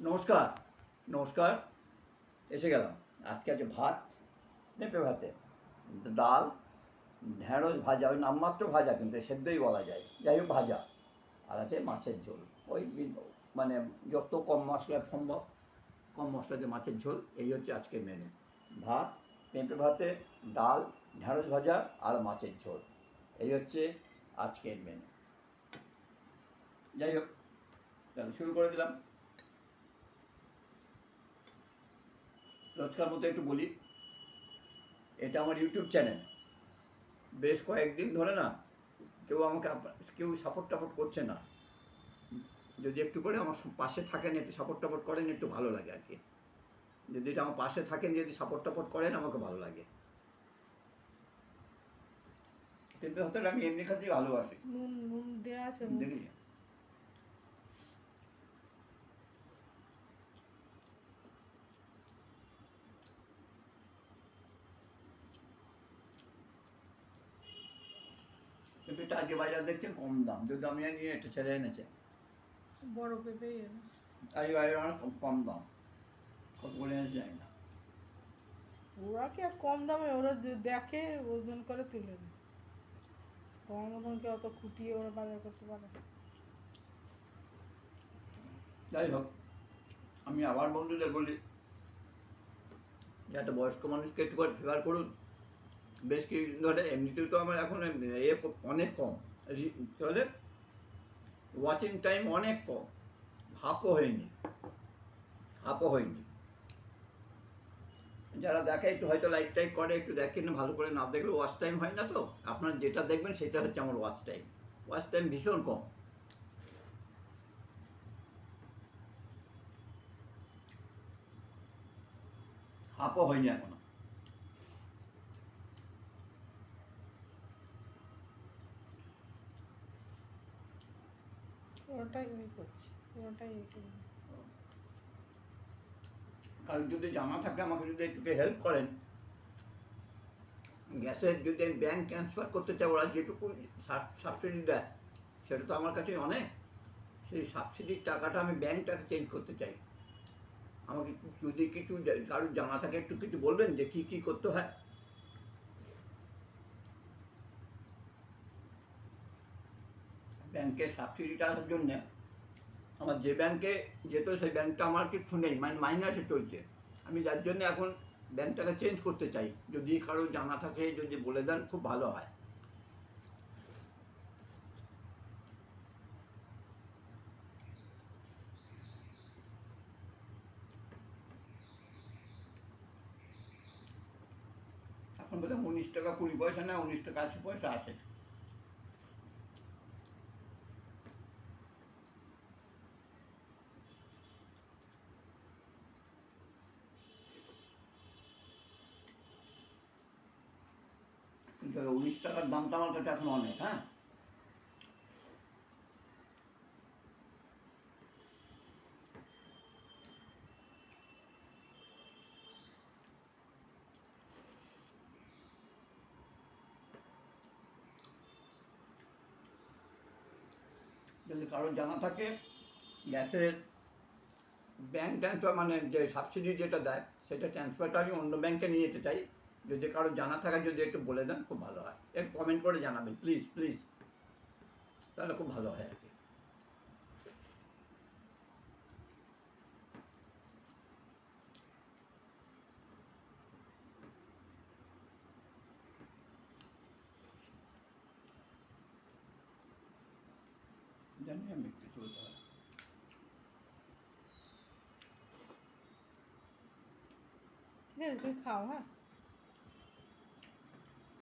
নমস্কার নমস্কার, এসে গেলাম। আজকে আছে ভাত, পেঁপে ভাতে, ডাল ঢেঁড়স ভাজা, ওই নামমাত্র ভাজা কিন্তু সেদ্ধই বলা যায়। যাই হোক, ভাজা। আর আছে মাছের ঝোল। ওই মানে যত কম মশলা সম্ভব, কম মশলাতে মাছের ঝোল, এই হচ্ছে আজকের মেনু ভাত, পেঁপে ভাতে, ডাল ঢেঁড়স ভাজা আর মাছের ঝোল। এই হচ্ছে আজকের মেনু যাই হোক শুরু করে দিলাম। রোজকার মতো একটু বলি। এটা আমার ইউটিউব চ্যানেল বেশ কয়েকদিন ধরে না কেউ আমাকে কেউ সাপোর্ট টাপোর্ট করছে না। যদি একটু করে আমার পাশে থাকেন একটু সাপোর্ট টাপোর্ট করেন একটু ভালো লাগে আর কি। যদি এটা আমার পাশে থাকেন যদি সাপোর্ট টাপোর্ট করেন আমাকে ভালো লাগে। কিন্তু হয়তো আমি এমনি খাতেই ভালোবাসি। নুন নুন দেওয়া আছে নুন। এটা আজকে বাজার দেখছেন কম দাম। যদি আমি নিয়ে একটা ছেলে এনেছে। বড় পেঁপে। আজ বাজারে অনেক কম- দাম। কত করে এনেছে জানি না। ওরা কি আর কম দামে ওরা দেখে ওজন করে তুলে নেয়। তোমার মতন কি অত খুঁটিয়ে ওরা বাজার করতে পারে যাই হোক আমি আবার বন্ধুদের বলি যে একটা বয়স্ক মানুষকে একটু ফেভার করুন। বেশ কিছুদিন ধরে এমনিতেও তো আমার এখন এ অনেক কম। বলে ওয়াচিং টাইম অনেক কম। হাফও হয়নি। হাফও হয়নি। যারা দেখে একটু হয়তো লাইক টাইক করে, একটু দেখেন ভালো করে না দেখলে ওয়াচ টাইম হয় না তো। আপনারা যেটা দেখবেন সেটা হচ্ছে আমার ওয়াচ টাইম ওয়াচ টাইম ভীষণ কম। হাফও হয়নি এখনও। ওটাই ওই করছি ওটাই এই করি। যদি জানা থাকে আমাকে যদি একটু হেল্প করেন, গ্যাসের যদি আমি ব্যাংক ট্রান্সফার করতে চাই, ওরা যেটুকু সাবসিডি দেয়, সেটা তো আমার কাছে অনেক। সেই সাবসিডির টাকাটা আমি ব্যাংকটাকে চেঞ্জ করতে চাই। আমাকে যদি কিছু কারোর জানা থাকে একটু কিছু বলবেন যে কী কী করতে হয়? ব্যাংকের আসার জন্যে আমার যে ব্যাংকে যেত সেই ব্যাংকটা আমার কিছু নেই মানে মাইনাসে চলছে। আমি যার জন্য এখন ব্যাংকটাকে চেঞ্জ করতে চাই। যদি কারও জানা থাকে, যদি বলে দেন, খুব ভালো হয়। এখন বোধহয় উনিশ টাকা কুড়ি পয়সা না, উনিশ টাকা আশি পয়সা আছে। উনিশ টাকার দামটা আমার কাছে এখন অনেক হ্যাঁ যদি কারোর জানা থাকে গ্যাসের ব্যাংক ট্রান্সফার মানে যে সাবসিডি যেটা দেয় সেটা ট্রান্সফারটা আমি অন্য ব্যাংকে নিয়ে যেতে চাই যদি কারও জানা থাকে, যদি একটু বলে দেন, খুব ভালো হয়। একটু কমেন্ট করে জানাবেন প্লিজ প্লিজ তাহলে খুব ভালো হয় আর কি। জানি আমি কিছু বলতে হয় ঠিক আছে, তুমি খাও হ্যাঁ?